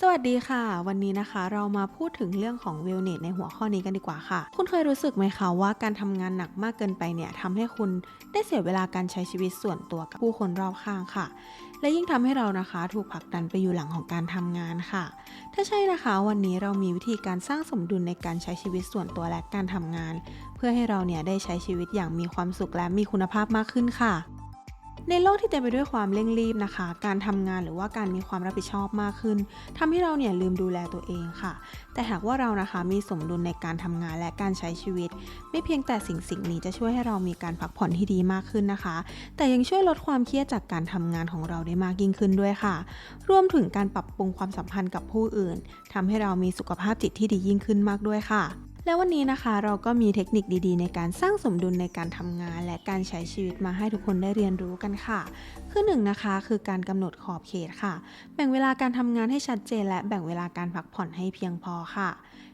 สวัสดีค่ะ วันนี้นะคะเรามาพูดถึงเรื่องของเวลเนสในหัวข้อนี้กันดีกว่าค่ะ คุณเคยรู้สึกไหมคะว่าการทำงานหนักมากเกินไปเนี่ยทำให้คุณได้เสียเวลาการใช้ชีวิตส่วนตัวกับผู้คนรอบข้างค่ะ และยิ่งทำให้เรานะคะถูกผลักดันไปอยู่หลังของการทำงานค่ะ ถ้าใช่นะคะ วันนี้เรามีวิธีการสร้างสมดุลในการใช้ชีวิตส่วนตัวและการทำงาน เพื่อให้เราเนี่ยได้ใช้ชีวิตอย่างมีความสุขและมีคุณภาพมากขึ้นค่ะ ในโลกที่เต็มไปด้วยความเร่งรีบนะคะ การทำงานหรือว่าการมีความรับผิดชอบมากขึ้นทำให้เราเนี่ยลืมดูแลตัวเองค่ะ แต่หากว่าเรานะคะมีสมดุลในการทำงานและการใช้ชีวิต ไม่เพียงแต่สิ่งสิ่งนี้จะช่วยให้เรามีการพักผ่อนที่ดีมากขึ้นนะคะ แต่ยังช่วยลดความเครียดจากการทำงานของเราได้มากยิ่งขึ้นด้วยค่ะ รวมถึงการปรับปรุงความสัมพันธ์กับผู้อื่นทำให้เรามีสุขภาพจิตที่ดียิ่งขึ้นมากด้วยค่ะ และวันนี้นะคะเราก็มีเทคนิคดีๆ ในการสร้างสมดุลในการทำงาน และการใช้ชีวิตมาให้ทุกคนได้เรียนรู้กันค่ะ คือหนึ่งนะคะคือการกำหนดขอบเขตค่ะ แบ่งเวลาการทำงานให้ชัดเจน และแบ่งเวลาการพักผ่อนให้เพียงพอค่ะ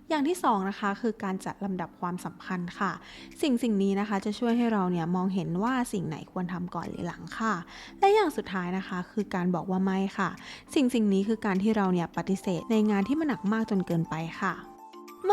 อย่างที่สองนะคะคือการจัดลำดับความสำคัญค่ะ สิ่งสิ่งนี้นะคะจะช่วยให้เราเนี่ยมองเห็นว่าสิ่งไหนควรทำก่อนหรือหลังค่ะ และอย่างสุดท้ายนะคะ คือการบอกว่าไม่ค่ะ สิ่งสิ่งนี้คือการที่เราเนี่ยปฏิเสธในงานที่มันหนักมากจนเกินไปค่ะ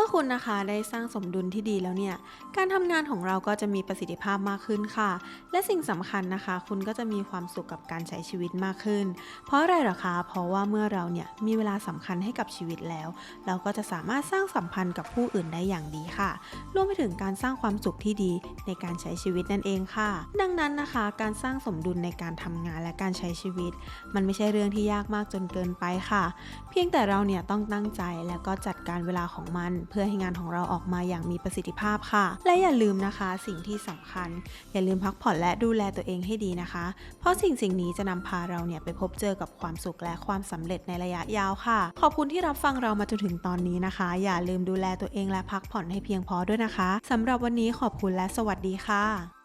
มื่อคุณนะคะได้สร้างสมดุลที่ดีแล้วเนี่ย การทำงานของเราก็จะมีประสิทธิภาพมากขึ้นค่ะ และสิ่งสำคัญนะคะ คุณก็จะมีความสุขกับการใช้ชีวิตมากขึ้น เพราะอะไรหรอคะ เพราะว่าเมื่อเราเนี่ยมีเวลาสำคัญให้กับชีวิตแล้ว เราก็จะสามารถสร้างสัมพันธ์กับผู้อื่นได้อย่างดีค่ะ รวมไปถึงการสร้างความสุขที่ดีในการใช้ชีวิตนั่นเองค่ะ ดังนั้นนะคะ การสร้างสมดุลในการทำงานและการใช้ชีวิต มันไม่ใช่เรื่องที่ยากมากจนเกินไปค่ะ เพียงแต่เราเนี่ยต้องตั้งใจแล้วก็จัดการเวลาของมันเพื่อให้งานของเราออกมาอย่างมีประสิทธิภาพค่ะ และอย่าลืมนะคะสิ่งที่สำคัญ อย่าลืมพักผ่อนและดูแลตัวเองให้ดีนะคะ เพราะสิ่งสิ่งนี้จะนำพาเราเนี่ยไปพบเจอกับความสุขและความสำเร็จในระยะยาวค่ะ ขอบคุณที่รับฟังเรามาจนถึงตอนนี้นะคะ อย่าลืมดูแลตัวเองและพักผ่อนให้เพียงพอด้วยนะคะสำหรับวันนี้ขอบคุณและสวัสดีค่ะ